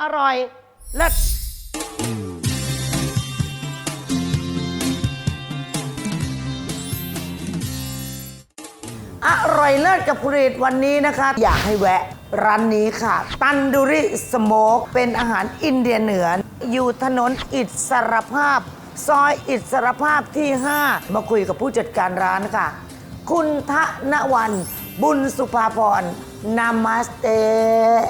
อร่อยเลิศอร่อยเลิศกับผลิตวันนี้นะคะ อยากให้แวะร้านนี้ค่ะ ตันดูริสโมกเป็นอาหารอินเดียเหนือ อยู่ถนนอิสรภาพ ซอยอิสรภาพที่ 5 มาคุยกับผู้จัดการร้านค่ะ คุณทะนวัน บุญสุภาพร นามาสเต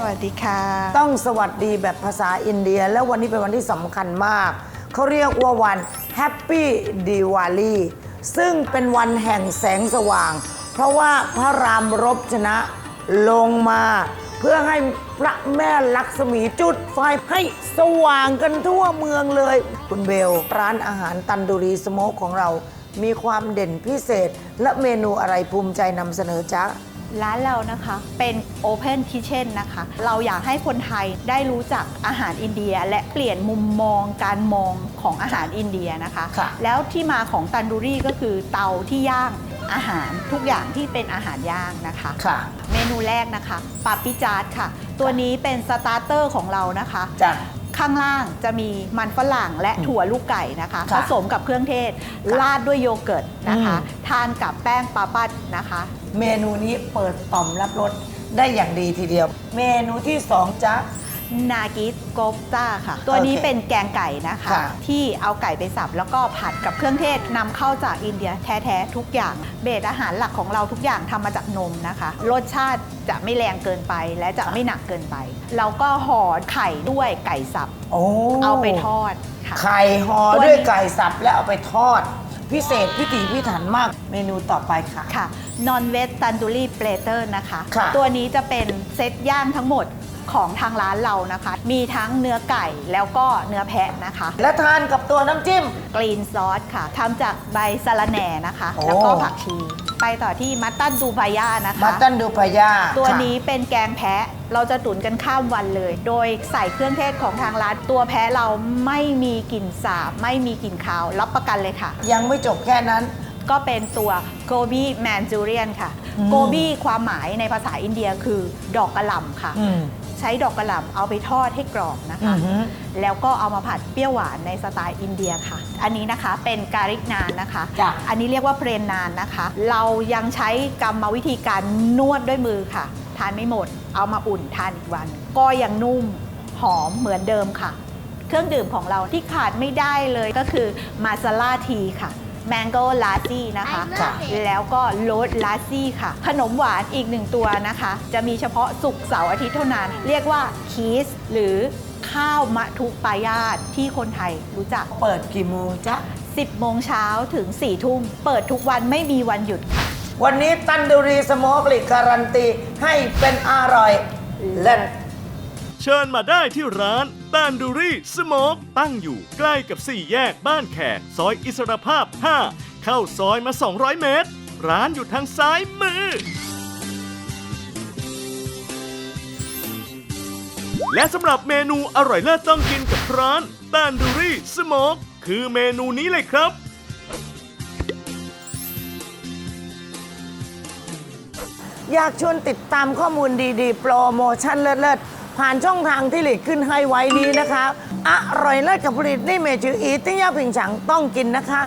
สวัสดีค่ะ ต้องสวัสดีแบบภาษาอินเดีย แล้ววันนี้เป็นวันที่สำคัญมาก เขาเรียกว่าวัน Happy Diwali ซึ่งเป็นวันแห่งแสงสว่าง เพราะว่าพระรามรบชนะลงมา เพื่อให้พระแม่ลักษมีจุดไฟให้สว่างกันทั่วเมืองเลย คุณเบล ร้านอาหารตันดูรีสโมกของเรา มีความเด่นพิเศษ และเมนูอะไรภูมิใจนำเสนอจ๊ะ ร้านเรานะคะเป็น Open Kitchen นะคะ เราอยากให้คนไทยได้รู้จักอาหารอินเดีย และเปลี่ยนมุมมองการมองของอาหารอินเดียนะคะ ค่ะ แล้วที่มาของตันดูรี่ก็คือเตาที่ย่างอาหารทุกอย่างที่เป็นอาหารย่างนะคะ ค่ะเมนูแรกนะคะปาปิจาร์ตค่ะ ตัวนี้เป็นสตาร์เตอร์ของเรานะคะ จ้ะ ข้างล่างจะมีมันฝรั่งและถั่วลูกไก่นะคะค่ะผสมกับเครื่องเทศ ราดด้วยโยเกิร์ตนะคะอืมทานกับแป้งปาปัดนะคะ เมนูนี้เปิดต่อมรับรสได้อย่างดีทีเดียว เมนูที่สองจ๊ะ นากิสโกฟต้าค่ะ ตัวนี้โอเคเป็นแกงไก่นะคะ ค่ะ ที่เอาไก่ไปสับแล้วก็ผัดกับเครื่องเทศนำเข้าจากอินเดียแท้ๆทุกอย่าง เบสอาหารหลักของเราทุกอย่างทำมาจากนมนะคะ รสชาติจะไม่แรงเกินไปและจะไม่หนักเกินไป แล้วก็ห่อไข่ด้วยไก่สับ โอ้เอาไปทอดค่ะ ไข่ห่อตัวนี้ด้วยไก่สับแล้วเอาไปทอด พิเศษพิถีพิถันมาก เมนูต่อไปค่ะ ค่ะ non veg tandoori platter นะคะ ค่ะ ตัวนี้จะเป็นเซตย่างทั้งหมดของทางร้านเรานะคะ มีทั้งเนื้อไก่แล้วก็เนื้อแพะนะคะ และทานกับตัวน้ำจิ้ม กรีนซอสค่ะทำจากใบสะระแหน่นะคะ โอ้ แล้วก็ผักชี ไปต่อที่มัตตันดูพายานะคะมัตตันดูพายาตัวค่ะนี้เป็นแกงแพะเราจะตุ๋นกันข้ามวันเลย โดยใส่เครื่องเทศของทางร้าน ตัวแพะเราไม่มีกลิ่นสาบ ไม่มีกลิ่นคาว รับประกันเลยค่ะ ยังไม่จบแค่นั้น ก็เป็นตัวโกบีแมนจูเรียนค่ะอืมโกบีความหมายในภาษาอินเดียคือดอกกระหล่ำค่ะอืมใช้ดอกกระหล่ำเอาไปทอดให้กรอบนะอืคะอหือแล้วก็เอามาผัดเปรี้ยวหวานในสไตล์อินเดียค่ะ อันนี้นะคะเป็นการิกนานนะคะจ้ะอันนี้เรียกว่าเพรนนานนะคะ เรายังใช้กรรมวิธีการนวดด้วยมือค่ะ ทานไม่หมด เอามาอุ่นทานอีกวัน ก็ยังนุ่มหอมเหมือนเดิมค่ะ เครื่องดื่มของเราที่ขาดไม่ได้เลยก็คือมาซาลาทีค่ะ แมงโก้ลาซี่นะคะค่ะแล้วก็โรสลาซี่ค่ะ ขนมหวานอีกหนึ่งตัวนะคะ จะมีเฉพาะศุกร์เสาร์อาทิตย์เท่านั้น เรียกว่าคีสหรือข้าวมะทุปายาตที่คนไทยรู้จัก เปิดกี่โมงจ๊ะ 10 โมงเช้าถึง 4 ทุ่ม เปิดทุกวันไม่มีวันหยุดค่ะวันนี้ตันดูรีสโมกลิการันตีให้เป็นอร่อยเล่น เชิญมาได้ที่ร้านตานดูรี่สโมกตั้งอยู่ใกล้กับสี่แยกบ้านแขกซอยอิสรภาพ 5 เข้าซอยมา 200 เมตร ร้านอยู่ทางซ้ายมือ และสำหรับเมนูอร่อยเลิศต้องกินกับร้านตานดูรี่สโมกคือเมนูนี้เลยครับ อยากชวนติดตามข้อมูลดีๆ โปรโมชั่นเลิศๆ ผ่านช่องทางที่หลีกขึ้นให้ไว้นี้นะคะ อร่อยเลิศกับผลิตนี่เมจืออีติ้งย่าผิงฉังต้องกินนะคะ